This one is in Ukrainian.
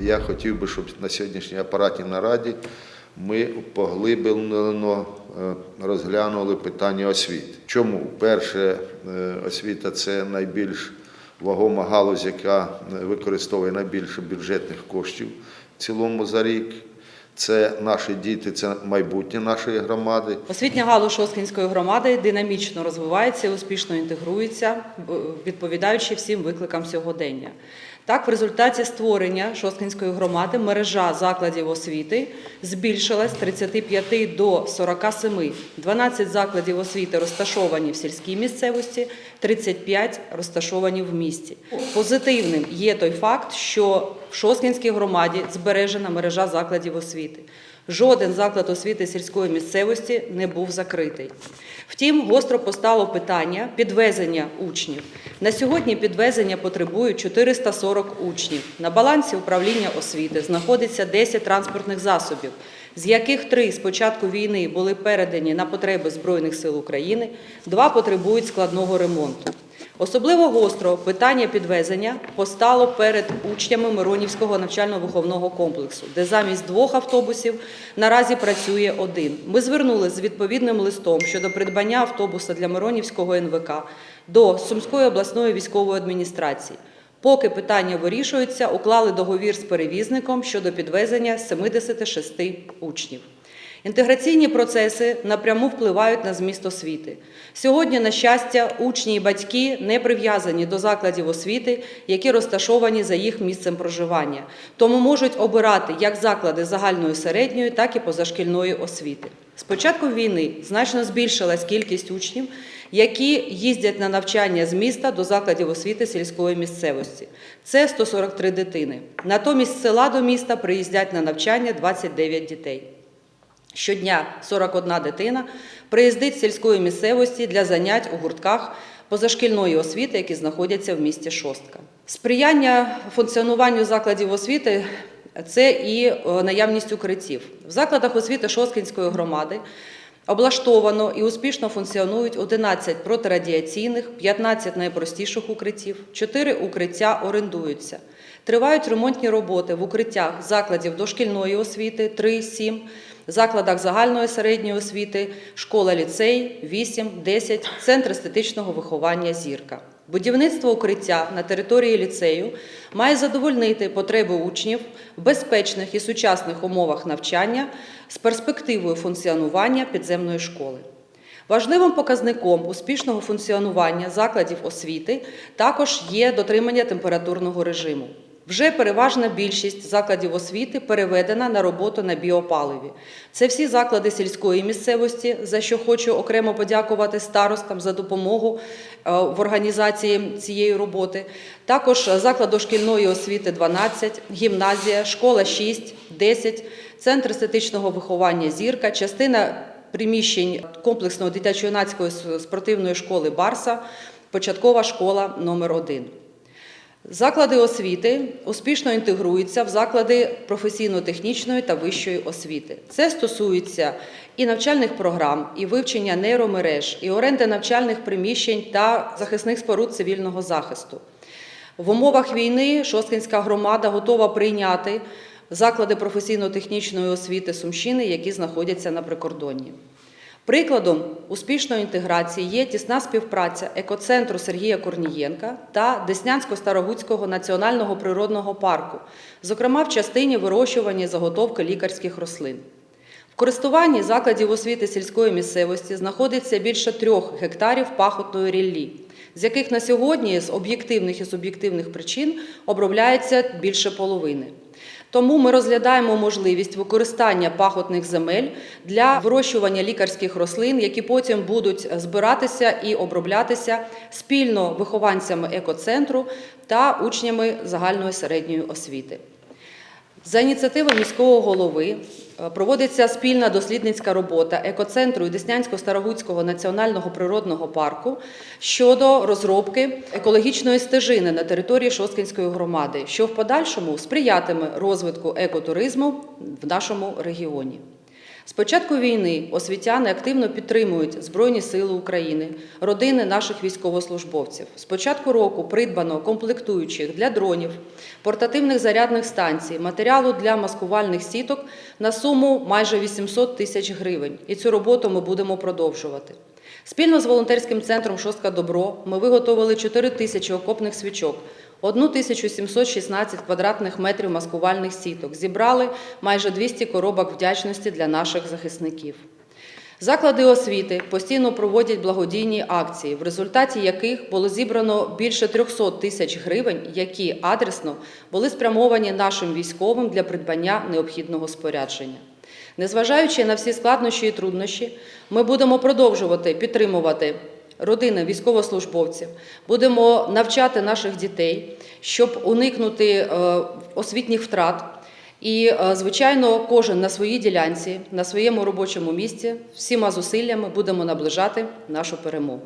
я хотів би, щоб на сьогоднішній апаратній нараді ми поглиблено е, розглянули питання освіти. Чому? Перше, е, освіта це найбільш вагома галузь, яка е, використовує найбільше бюджетних коштів в цілому за рік. Це наші діти, це майбутнє нашої громади. Освітня галузь Шосткінської громади динамічно розвивається успішно інтегрується, відповідаючи всім викликам сьогодення. Так, в результаті створення Шосткінської громади мережа закладів освіти збільшилась з 35 до 47. 12 закладів освіти розташовані в сільській місцевості, 35 розташовані в місті. Позитивним є той факт, що в Шосткінській громаді збережена мережа закладів освіти. Жоден заклад освіти сільської місцевості не був закритий. Втім, гостро постало питання підвезення учнів. На сьогодні підвезення потребують 440 учнів. На балансі управління освіти знаходиться 10 транспортних засобів, з яких три з початку війни були передані на потреби Збройних сил України, два потребують складного ремонту. Особливо гостро питання підвезення постало перед учнями Миронівського навчально-виховного комплексу, де замість двох автобусів наразі працює один. Ми звернулися з відповідним листом щодо придбання автобуса для Миронівського НВК до Сумської обласної військової адміністрації. Поки питання вирішується, уклали договір з перевізником щодо підвезення 76 учнів. Інтеграційні процеси напряму впливають на зміст освіти. Сьогодні, на щастя, учні і батьки не прив'язані до закладів освіти, які розташовані за їх місцем проживання, тому можуть обирати як заклади загальної середньої, так і позашкільної освіти. З початку війни значно збільшилась кількість учнів, які їздять на навчання з міста до закладів освіти сільської місцевості. Це 143 дитини. Натомість з села до міста приїздять на навчання 29 дітей. Щодня 41 дитина приїздить з сільської місцевості для занять у гуртках позашкільної освіти, які знаходяться в місті Шостка. Сприяння функціонуванню закладів освіти це і е, наявність укриттів. В закладах освіти Шосткінської громади облаштовано і успішно функціонують 11 протирадіаційних, 15 найпростіших укриттів, 4 укриття орендуються. Тривають ремонтні роботи в укриттях закладів дошкільної освіти 3, 7, закладах загальної середньої освіти, школа ліцей 8, 10, центр естетичного виховання зірка. Будівництво укриття на території ліцею має задовольнити потреби учнів в безпечних і сучасних умовах навчання з перспективою функціонування підземної школи. Важливим показником успішного функціонування закладів освіти також є дотримання температурного режиму. Вже переважна більшість закладів освіти переведена на роботу на біопаливі. Це всі заклади сільської місцевості, за що хочу окремо подякувати старостам за допомогу е, в організації цієї роботи. Також заклад дошкільної освіти 12, гімназія, школа 6, 10, центр естетичного виховання зірка, частина приміщень комплексної дитячо-юнацької спортивної школи Барса, початкова школа номер 1 Заклади освіти успішно інтегруються в заклади професійно-технічної та вищої освіти. Це стосується і навчальних програм, і вивчення нейромереж, і оренди навчальних приміщень та захисних споруд цивільного захисту. В умовах війни Шосткинська громада готова прийняти заклади професійно-технічної освіти Сумщини, які знаходяться на прикордонні. Прикладом успішної інтеграції є тісна співпраця екоцентру Сергія Корнієнка та Деснянсько-Старогуцького національного природного парку, зокрема в частині вирощування і заготовки лікарських рослин. В користуванні закладів освіти сільської місцевості знаходиться більше трьох гектарів пахотної ріллі, з яких на сьогодні з об'єктивних і суб'єктивних причин обробляється більше половини. Тому ми розглядаємо можливість використання пахотних земель для вирощування лікарських рослин, які потім будуть збиратися і оброблятися спільно вихованцями екоцентру та учнями загальної середньої освіти. За ініціативою міського голови е, проводиться спільна дослідницька робота екоцентру і Деснянсько-Старогуцького національного природного парку щодо розробки екологічної стежини на території Шосткинської громади, що в подальшому сприятиме розвитку екотуризму в нашому регіоні. З початку війни освітяни активно підтримують Збройні Сили України, родини наших військовослужбовців. З початку року придбано комплектуючих для дронів, портативних зарядних станцій, матеріалу для маскувальних сіток на суму майже 800 тисяч гривень. І цю роботу ми будемо продовжувати. Спільно з волонтерським центром Шостка Добро ми виготовили 4 тисячі окопних свічок, 1716 квадратних метрів маскувальних сіток. Зібрали майже 200 коробок вдячності для наших захисників. Заклади освіти постійно проводять благодійні акції, в результаті яких було зібрано більше 300 тисяч гривень, які адресно були спрямовані нашим військовим для придбання необхідного спорядження. Незважаючи на всі складнощі і труднощі, ми будемо продовжувати підтримувати родини військовослужбовців, будемо навчати наших дітей, щоб уникнути е, освітніх втрат. І, е, звичайно, кожен на своїй ділянці, на своєму робочому місці, всіма зусиллями будемо наближати нашу перемогу.